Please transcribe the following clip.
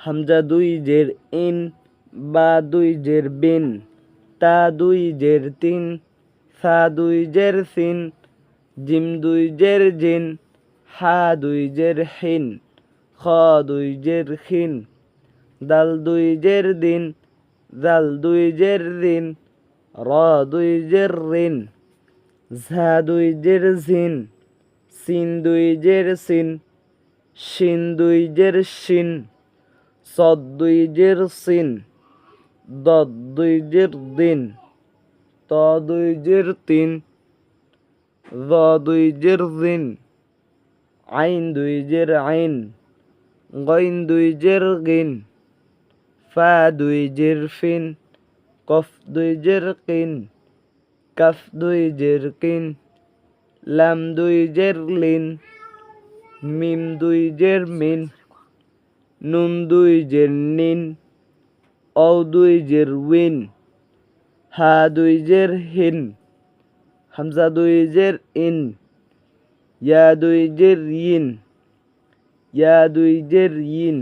হামজা দুই জের ইন বা দুই জের বিন তা দুই জের তিন সা দুই জের সিন জিম দুই জের জিন হা দুই জের হিন খ দুই জের খিন দাল দুই জের দিন জাল দুই জের দিন র দুই জের রিন ঝা দুই জের ঝিন সিন দুই জের সিন শিন দুই জের শিন সদ দুই জের সিন দদ দুই জের দিন ত দুই জের তিন র দুই জের দিন আইন দুই জের আইন গইন দুই জের গিন ফা দুই জের ফিন কফ দুই জের কিন কাফ দুই জের কিন। লাম দুই জের লিন, মিম দুই জের মিন, নুন দুই জের নিন অ দুই জের উইন, হা দুই জের হিন, হামজা দুই জের ইন, ইয়া দুই জের ইন, ইয়া দুই জের ইন।